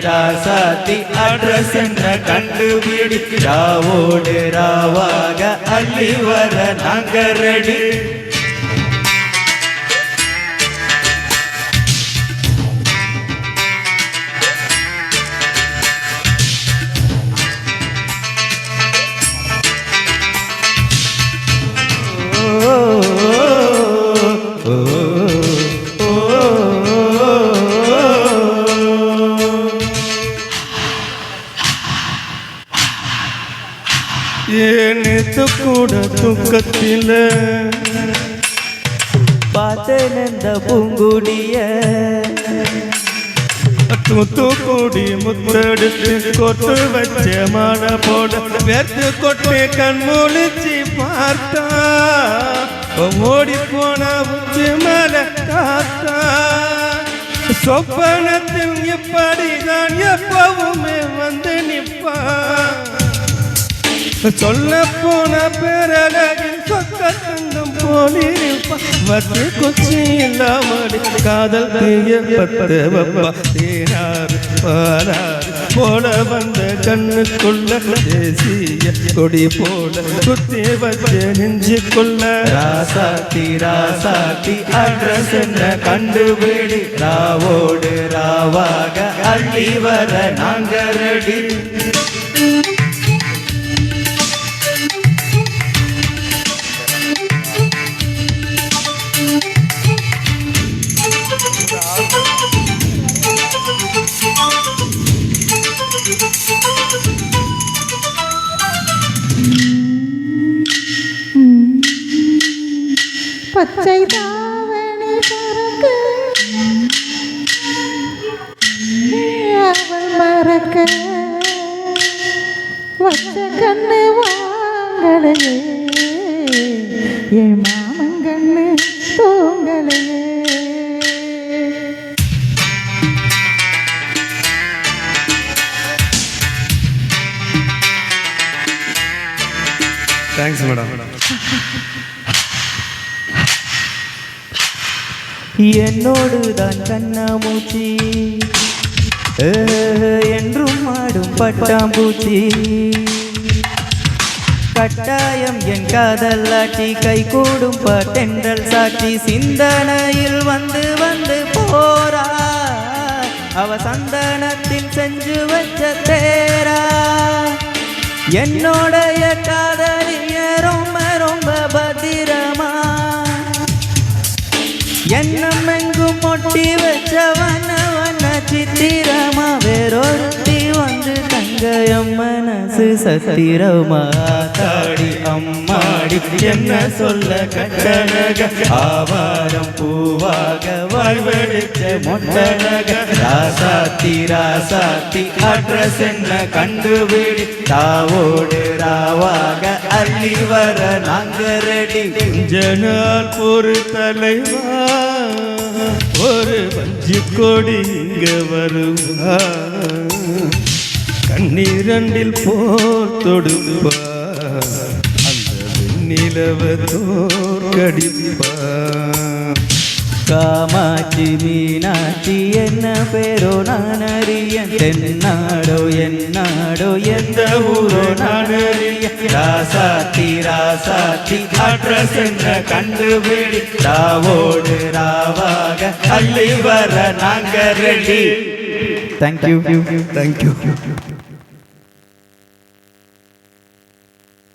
ராசாத்தி address என்ன கண்டுபிடி ராவோடு ராவாக அள்ளி வர நாங்க ரெடி. ஏனித்து கூட தூக்கத்தில்? பார்த்தேன் இந்த பூங்குடிய. தூத்துக்குடி முத்தெடுத்து கொட்டு வச்ச மாட போட வெத்து கொட்டு கண் முழிச்சு பார்த்தா. ஓடி போன உச்சி மேல காத்தா. சொப்பனத்தில் இப்படிதான் எப்பவுமே சொல்ல போன பேரழகில் சொக்க தங்கம் போலிருப்பான் வந்து குச்சி காதல் தீய பத்த வப்பா தேனார் போல வந்த கண்ணுக்குள்ள தேசிய கொடி போல சுத்தி வச்ச நெஞ்சுக்குள்ள ராசாத்தி ராசாத்தி அட்ரஸ் என்ன கண்டுபிடி ராவோடு ராவாக அள்ளி வர நாங்க ரெடி. பச்சை தாவணி பறக்க அவள் மறக்க. வச்ச கண்ணு வாங்கலையே. என் மாமன் கண்ணு தூங்கலையே. தேங்க்ஸ் மேடம் என்னோடு தான் கண்ணாமூச்சி. என்றும் ஆடும் பட்டாம்பூச்சி. கட்டாயம் என் காதல்லாட்டி கை கூடும் பட்டென்றல் சாட்சி சிந்தனையில் வந்து வந்து போரா. அவ சந்தனத்தில் செஞ்சு வச்ச தேரா. என்னோடைய காதல் எண்ணம் மொட்டி வச்ச வன வன சித்திரமா வேறொருத்தி வந்து தங்கையம் மனசு சத்திரமா. தாடி அம்மாடி என்ன சொல்ல கட்டழக? ஆவாரம் பூவாக வாழ்வெடுத்த மொட்டழக. ராசாத்தி ராசாத்தி அட்ரஸ் என்ன கண்டுபிடி தாவோடு அள்ளி வர நாங்க ரெடி ஜனால் ஒரு தலைவா ஒரு பஞ்சு கொடி இங்க வருவா. கண்ணீரண்டில் போர் தொடுப்பா அந்த வெண்ணிலவ தோற்கடிப்பா. காமாட்சி மீனாட்சி என்ன பேரோ நான் அறிய தென்னாடோ என்னாடோ எந்த ஊரோ நான் அறிய ராசாத்தி ராசாத்தி அட்ரஸ் என்ன கண்டுபிடி. ராவோடு ராவாக அள்ளி வர நாங்க ரெடி. Thank you thank you